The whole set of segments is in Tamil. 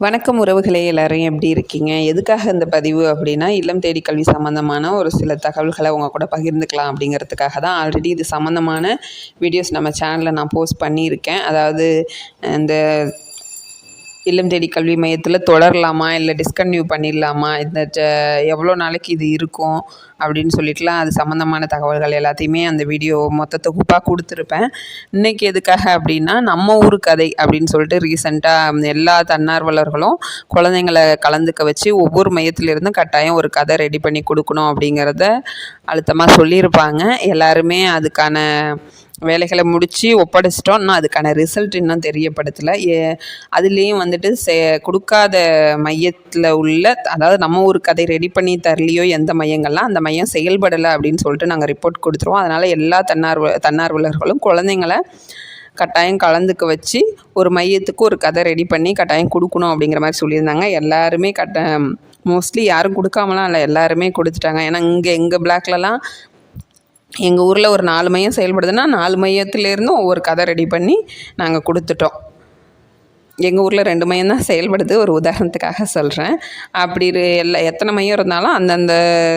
வணக்கம் உறவுகளே எல்லாரும் எப்படி இருக்கீங்க? எதுக்காக இந்த பதிவு அப்படின்னா இல்லம் தேடி கல்வி சம்மந்தமான ஒரு சில தகவல்களை உங்கள் கூட பகிர்ந்துக்கலாம் அப்படிங்கிறதுக்காக தான் ஆல்ரெடி இது சம்மந்தமான வீடியோஸ் நம்ம சேனலில் நான் போஸ்ட் பண்ணியிருக்கேன். அதாவது இந்த இல்லம் தேடி கல்வி மையத்தில் தொடரலாமா? இல்லை டிஸ்கன்டினியூ பண்ணிடலாமா? இந்த எவ்வளோ நாளைக்கு இது இருக்கும்? அப்படின்னு சொல்லிட்டுலாம் அது சம்மந்தமான தகவல்கள் எல்லாத்தையுமே அந்த வீடியோ மொத்த தொகுப்பாக கொடுத்துருப்பேன். இன்றைக்கி எதுக்காக அப்படின்னா நம்ம ஊர் கதை அப்படின்னு சொல்லிட்டு ரீசெண்டாக எல்லா தன்னார்வலர்களும் குழந்தைங்கள கலந்துக்க வச்சு ஒவ்வொரு மையத்திலிருந்தும் கட்டாயம் ஒரு கதை ரெடி பண்ணி கொடுக்கணும் அப்படிங்கிறத அழுத்தமாக சொல்லியிருப்பாங்க. எல்லாருமே அதுக்கான வேலைகளை முடித்து ஒப்படைச்சிட்டோம். இன்னும் அதுக்கான ரிசல்ட் இன்னும் தெரியப்படுத்தலை. ஏ அதுலேயும் வந்துட்டு சே கொடுக்காத மையத்தில் உள்ள அதாவது நம்ம ஒரு கதை ரெடி பண்ணி தரலையோ எந்த மையங்கள்லாம் அந்த மையம் செயல்படலை அப்படின்னு சொல்லிட்டு நாங்கள் ரிப்போர்ட் கொடுத்துருவோம். அதனால் எல்லா தன்னார்வ தன்னார்வலர்களும் குழந்தைங்கள கட்டாயம் கலந்துக்க வச்சு ஒரு மையத்துக்கு ஒரு கதை ரெடி பண்ணி கட்டாயம் கொடுக்கணும் அப்படிங்கிற மாதிரி சொல்லியிருந்தாங்க. எல்லாருமே கட்ட மோஸ்ட்லி யாரும் கொடுக்காமலாம் இல்லை. எல்லாருமே கொடுத்துட்டாங்க. ஏன்னா இங்கே எங்கள் பிளாக்லலாம் எங்கள் ஊரில் ஒரு நாலு மையம் செயல்படுதுன்னா நாலு மையத்துலேருந்தும் ஒவ்வொரு கதை ரெடி பண்ணி நாங்கள் கொடுத்துட்டோம். எங்கள் ஊரில் ரெண்டு மையம் தான் செயல்படுது. ஒரு உதாரணத்துக்காக சொல்கிறேன் அப்படி எல்லா எத்தனை மையம் இருந்தாலும் அந்தந்த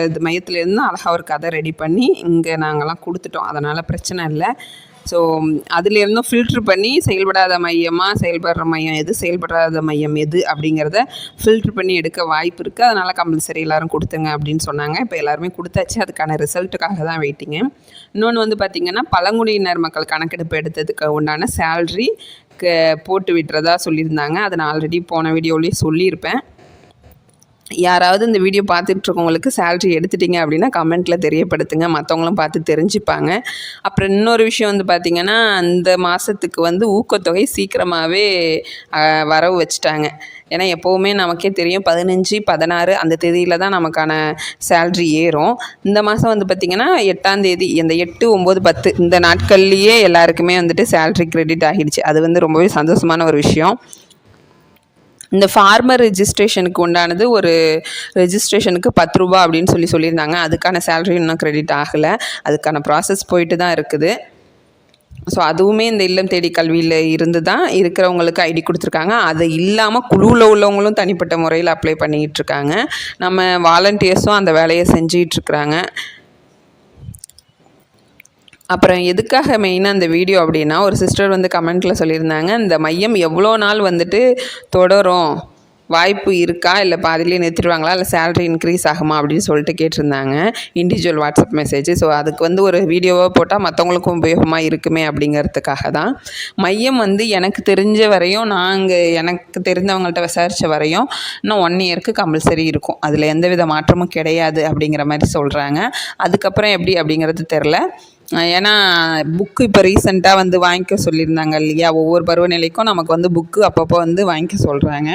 இது மையத்துலேருந்து அழகாக ஒரு கதை ரெடி பண்ணி இங்கே நாங்கள்லாம் கொடுத்துட்டோம். அதனால் பிரச்சனை இல்லை. ஸோ அதுலேருந்தும் ஃபில்ட்ரு பண்ணி செயல்படாத மையமாக செயல்படுற மையம் எது செயல்படாத மையம் எது அப்படிங்கிறத ஃபில்ட்ரு பண்ணி எடுக்க வாய்ப்பு இருக்குது அதனால் கம்பல்சரி எல்லோரும் கொடுத்துங்க அப்படின்னு சொன்னாங்க. இப்போ எல்லாருமே கொடுத்தாச்சு. அதுக்கான ரிசல்ட்டுக்காக தான் வெயிட்டிங்க இன்னொன்று வந்து பார்த்திங்கன்னா பழங்குடியினர் மக்கள் கணக்கெடுப்பு எடுத்ததுக்கு உண்டான சேல்ரி போட்டு விட்டுறதா சொல்லியிருந்தாங்க. அதை நான் ஆல்ரெடி போன வீடியோலேயே சொல்லியிருப்பேன். யாராவது இந்த வீடியோ பார்த்துட்ருக்கவங்களுக்கு சேல்ரி எடுத்துட்டிங்க அப்படின்னா கமெண்ட்டில் தெரியப்படுத்துங்க. மற்றவங்களும் பார்த்து தெரிஞ்சுப்பாங்க. அப்புறம் இன்னொரு விஷயம் வந்து பார்த்திங்கன்னா அந்த மாதத்துக்கு வந்து ஊக்கத்தொகை சீக்கிரமாகவே வரவு வச்சுட்டாங்க. ஏன்னா எப்போவுமே நமக்கே தெரியும் பதினஞ்சு பதினாறு அந்த தேதியில் தான் நமக்கான சேல்ரி ஏறும். இந்த மாதம் வந்து பார்த்திங்கன்னா எட்டாந்தேதி இந்த எட்டு ஒம்பது பத்து இந்த நாட்கள்லேயே எல்லாருக்குமே வந்துட்டு சேல்ரி க்ரெடிட் ஆகிடுச்சு. அது வந்து ரொம்பவே சந்தோஷமான ஒரு விஷயம். இந்த ஃபார்மர் ரெஜிஸ்ட்ரேஷனுக்கு உண்டானது ஒரு ரெஜிஸ்ட்ரேஷனுக்கு பத்து ரூபா அப்படின்னு சொல்லி சொல்லியிருந்தாங்க. அதுக்கான சேலரி இன்னும் க்ரெடிட் ஆகலை. அதுக்கான ப்ராசஸ் போயிட்டு தான் இருக்குது. ஸோ அதுவுமே இந்த இல்லம் தேடி கல்வியில் இருந்து தான் இருக்கிறவங்களுக்கு ஐடி கொடுத்துருக்காங்க. அது இல்லாமல் குழுவில் உள்ளவங்களும் தனிப்பட்ட முறையில் அப்ளை பண்ணிக்கிட்டு இருக்காங்க. நம்ம வாலண்டியர்ஸும் அந்த வேலையை செஞ்சிகிட்ருக்குறாங்க அப்புறம் எதுக்காக மெயினாக அந்த வீடியோ அப்படின்னா ஒரு சிஸ்டர் வந்து கமெண்ட்டில் சொல்லியிருந்தாங்க இந்த மையம் எவ்வளோ நாள் வந்துட்டு தொடரும்? வாய்ப்பு இருக்கா? இல்லை பாதிலேயே நிறுத்திடுவாங்களா? இல்லை சேலரி இன்க்ரீஸ் ஆகுமா? அப்படின்னு சொல்லிட்டு கேட்டிருந்தாங்க. இண்டிவிஜுவல் வாட்ஸ்அப் மெசேஜ் ஸோ அதுக்கு வந்து ஒரு வீடியோவாக போட்டால் மற்றவங்களுக்கும் உபயோகமாக இருக்குமே அப்படிங்கிறதுக்காக தான். மையம் வந்து எனக்கு தெரிஞ்ச வரையும் நாங்கள் எனக்கு தெரிஞ்சவங்கள்ட்ட விசாரித்த வரையும் இன்னும் ஒன் இயருக்கு கம்பல்சரி இருக்கும். அதில் எந்த வித மாற்றமும் கிடையாது அப்படிங்கிற மாதிரி சொல்கிறாங்க அதுக்கப்புறம் எப்படி அப்படிங்கிறது தெரில ஏன்னா புக்கு இப்போ ரீசெண்டாக வந்து வாங்கிக்க சொல்லியிருந்தாங்க இல்லையா? ஒவ்வொரு பருவநிலைக்கும் நமக்கு வந்து புக்கு அப்பப்போ வந்து வாங்கிக்க சொல்கிறாங்க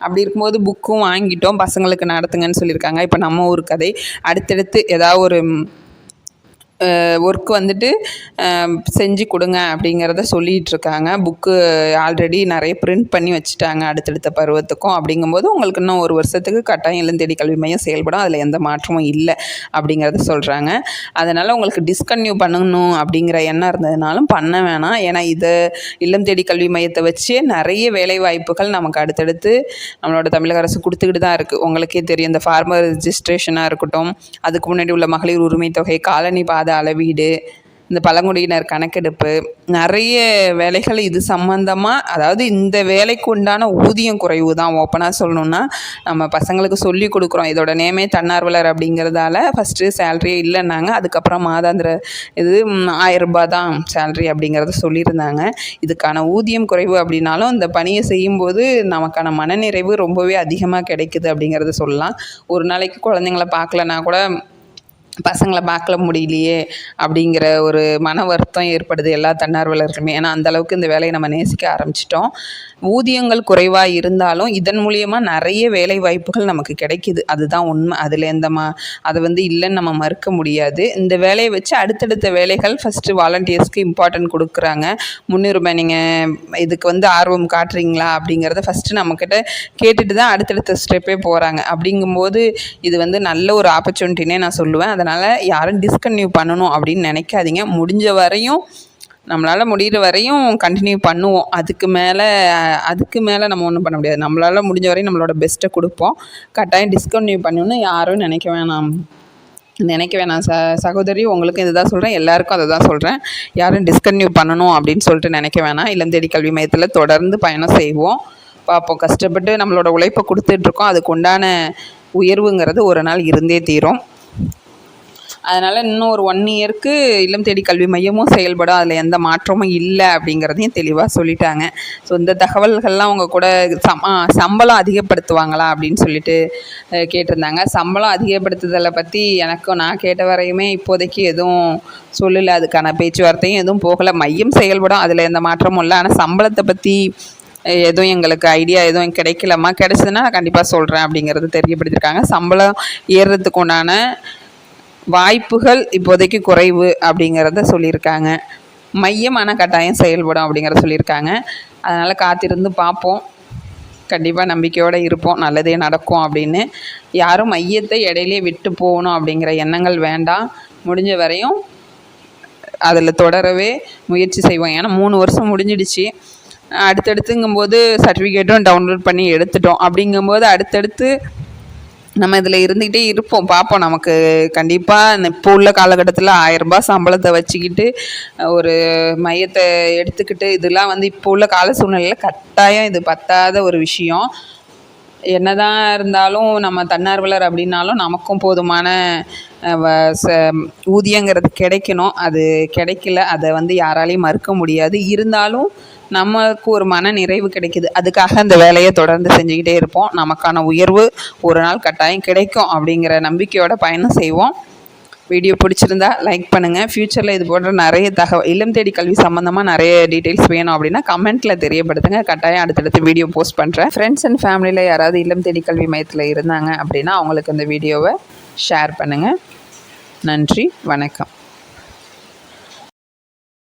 அப்படி இருக்கும்போது புக்கும் வாங்கிட்டோம் பசங்களுக்கு நடத்துங்கன்னு சொல்லியிருக்காங்க. இப்போ நம்ம ஊர் கதை. அடுத்தடுத்து ஏதாவது ஒரு ஒர்க் வந்துட்டு செஞ்சு கொடுங்க அப்படிங்கிறத சொல்லிகிட்ருக்காங்க புக்கு ஆல்ரெடி நிறைய பிரிண்ட் பண்ணி வச்சுட்டாங்க அடுத்தடுத்த பருவத்துக்கும். அப்படிங்கும்போது உங்களுக்கு இன்னும் ஒரு வருஷத்துக்கு கட்டாயம் இளந்தேடி கல்வி மையம் செயல்படும். அதில் எந்த மாற்றமும் இல்லை அப்படிங்கிறத சொல்கிறாங்க அதனால் உங்களுக்கு டிஸ்கன்யூ பண்ணணும் அப்படிங்கிற எண்ணம் இருந்ததுனாலும் பண்ண வேணாம். ஏன்னா இதை இல்லம் தேடி கல்வி மையத்தை வச்சே நிறைய வேலை வாய்ப்புகள் நமக்கு அடுத்தடுத்து நம்மளோட தமிழக அரசு கொடுத்துக்கிட்டு தான் இருக்குது உங்களுக்கே தெரியும் இந்த ஃபார்மர் ரிஜிஸ்ட்ரேஷனாக இருக்கட்டும் அதுக்கு முன்னாடி உள்ள மகளிர் உரிமை தொகை காலனி பாத அது அளவீடு இந்த பழங்குடியினர் கணக்கெடுப்பு நிறைய வேலைகள் இது சம்மந்தமாக அதாவது இந்த வேலைக்கு உண்டான ஊதியம் குறைவு தான். ஓப்பனாக சொல்லணுன்னா நம்ம பசங்களுக்கு சொல்லி கொடுக்குறோம். இதோட நேமே தன்னார்வலர் அப்படிங்கிறதால ஃபஸ்ட்டு சேல்ரியே இல்லைன்னாங்க. அதுக்கப்புறம் மாதாந்திர இது ஆயிரரூபா தான் சேல்ரி அப்படிங்கிறத சொல்லியிருந்தாங்க. இதுக்கான ஊதியம் குறைவு அப்படின்னாலும் இந்த பணியை செய்யும்போது நமக்கான மனநிறைவு ரொம்பவே அதிகமாக கிடைக்குது அப்படிங்கிறத சொல்லலாம். ஒரு நாளைக்கு குழந்தைங்கள பார்க்கலன்னா கூட பசங்களை பார்க்கல முடியலையே அப்படிங்கிற ஒரு மன வருத்தம் ஏற்படுது எல்லா தன்னார்வலர்களுமே. ஏன்னா அந்தளவுக்கு இந்த வேலையை நம்ம நேசிக்க ஆரம்பிச்சிட்டோம். ஊதியங்கள் குறைவாக இருந்தாலும் இதன் மூலியமாக நிறைய வேலை வாய்ப்புகள் நமக்கு கிடைக்கிது. அதுதான் உண்மை. அதில் எந்த மா அதை வந்து இல்லைன்னு நம்ம மறுக்க முடியாது. இந்த வேலையை வச்சு அடுத்தடுத்த வேலைகள் ஃபஸ்ட்டு வாலண்டியர்ஸ்க்கு இம்பார்ட்டன்ட் கொடுக்குறாங்க. முன்னுரிமை நீங்கள் இதுக்கு வந்து ஆர்வம் காட்டுறீங்களா அப்படிங்கிறத ஃபஸ்ட்டு நம்மக்கிட்ட கேட்டுட்டு தான் அடுத்தடுத்த ஸ்டெப்பே போகிறாங்க அப்படிங்கும்போது இது வந்து நல்ல ஒரு ஆப்பர்ச்சுனிட்டினே நான் சொல்லுவேன். அதை அதனால் யாரும் டிஸ்கன்டினியூ பண்ணணும் அப்படின்னு நினைக்காதீங்க. முடிஞ்ச வரையும் நம்மளால் முடிகிற வரையும் கண்டினியூ பண்ணுவோம். அதுக்கு மேலே அதுக்கு மேலே நம்ம ஒன்றும் பண்ண முடியாது. நம்மளால் முடிஞ்ச வரையும் நம்மளோட பெஸ்ட்டை கொடுப்போம். கட்டாயம் டிஸ்கன்டினியூ பண்ணணும்னு யாரும் நினைக்க வேணாம். நினைக்க வேணாம். ச சகோதரி உங்களுக்கு இது தான் சொல்கிறேன் எல்லாருக்கும் அதை தான் சொல்கிறேன் யாரும் டிஸ்கன்டினியூ பண்ணணும் அப்படின்னு சொல்லிட்டு நினைக்க வேணாம். இளந்தேடி தேடி கல்வி மையத்தில் தொடர்ந்து பயணம் செய்வோம். பார்ப்போம். கஷ்டப்பட்டு நம்மளோட உழைப்பை கொடுத்துட்ருக்கோம் அதுக்கு உண்டான உயர்வுங்கிறது ஒரு நாள் இருந்தே தீரும். அதனால் இன்னும் ஒரு ஒன் இயருக்கு இல்லம் தேடி கல்வி மையமும் செயல்படும். அதில் எந்த மாற்றமும் இல்லை அப்படிங்கிறதையும் தெளிவாக சொல்லிட்டாங்க. ஸோ இந்த தகவல்கள்லாம் அவங்க கூட சம் சம்பளம் அதிகப்படுத்துவாங்களா அப்படின்னு சொல்லிட்டு கேட்டிருந்தாங்க. சம்பளம் அதிகப்படுத்துதலை பற்றி எனக்கும் நான் கேட்ட வரையுமே இப்போதைக்கு எதுவும் சொல்லலை. அதுக்கான பேச்சுவார்த்தையும் எதுவும் போகலை. மையம் செயல்படும். அதில் எந்த மாற்றமும் இல்லை. ஆனால் சம்பளத்தை பற்றி எதுவும் எங்களுக்கு ஐடியா எதுவும் கிடைக்கலம்மா. கிடைச்சதுன்னா நான் கண்டிப்பாக சொல்கிறேன் அப்படிங்கிறது தெரியப்படுத்திருக்காங்க சம்பளம் ஏறுறதுக்கு உண்டான வாய்ப்புகள் இப்போதைக்கு குறைவு அப்படிங்கிறத சொல்லியிருக்காங்க. மையம் கட்டாயம் செயல்படும் அப்படிங்கிறத சொல்லியிருக்காங்க. அதனால் காத்திருந்து பார்ப்போம். கண்டிப்பாக நம்பிக்கையோடு இருப்போம். நல்லதே நடக்கும் அப்படின்னு. யாரும் மையத்தை இடையிலே விட்டு போகணும் அப்படிங்கிற எண்ணங்கள் வேண்டாம். முடிஞ்ச வரையும் அதில் தொடரவே முயற்சி செய்வோம். ஏன்னா மூணு வருஷம் முடிஞ்சிடுச்சு. அடுத்தடுத்துங்கும்போது சர்டிஃபிகேட்டும் டவுன்லோட் பண்ணி எடுத்துட்டோம். அப்படிங்கும்போது அடுத்தடுத்து நம்ம இதில் இருந்துக்கிட்டே இருப்போம். பார்ப்போம் நமக்கு கண்டிப்பாக இப்போ உள்ள காலகட்டத்தில் ஆயரரூபா சம்பளத்தை வச்சுக்கிட்டு ஒரு மையத்தை எடுத்துக்கிட்டு இதெல்லாம் வந்து இப்போ உள்ள கால சூழ்நிலையில் கட்டாயம் இது பத்தாத ஒரு விஷயம். என்னதான் இருந்தாலும் நம்ம தன்னார்வலர் அப்படின்னாலும் நமக்கும் போதுமான வ- ச- ஊதியங்கிறது கிடைக்கணும். அது கிடைக்கல. அதை வந்து யாராலையும் மறுக்க முடியாது. இருந்தாலும் நமக்கு ஒரு மன நிறைவு கிடைக்குது. அதுக்காக அந்த வேலையை தொடர்ந்து செஞ்சுக்கிட்டே இருப்போம். நமக்கான உயர்வு ஒரு நாள் கட்டாயம் கிடைக்கும் அப்படிங்கிற நம்பிக்கையோட பயணம் செய்வோம். வீடியோ பிடிச்சிருந்தா லைக் பண்ணுங்கள் ஃப்யூச்சரில் இது போன்ற நிறைய தகவல் இல்லம் தேடி கல்வி சம்மந்தமாக நிறைய டீட்டெயில்ஸ் வேணும் அப்படின்னா கமெண்ட்டில் தெரியப்படுத்துங்க. கட்டாயம் அடுத்தடுத்து வீடியோ போஸ்ட் பண்ணுறேன் ஃப்ரெண்ட்ஸ் அண்ட் ஃபேமிலியில் யாராவது இல்லம் தேடி கல்வி மையத்தில் இருந்தாங்க அப்படின்னா அவங்களுக்கு இந்த வீடியோவை ஷேர் பண்ணுங்கள் நன்றி வணக்கம்.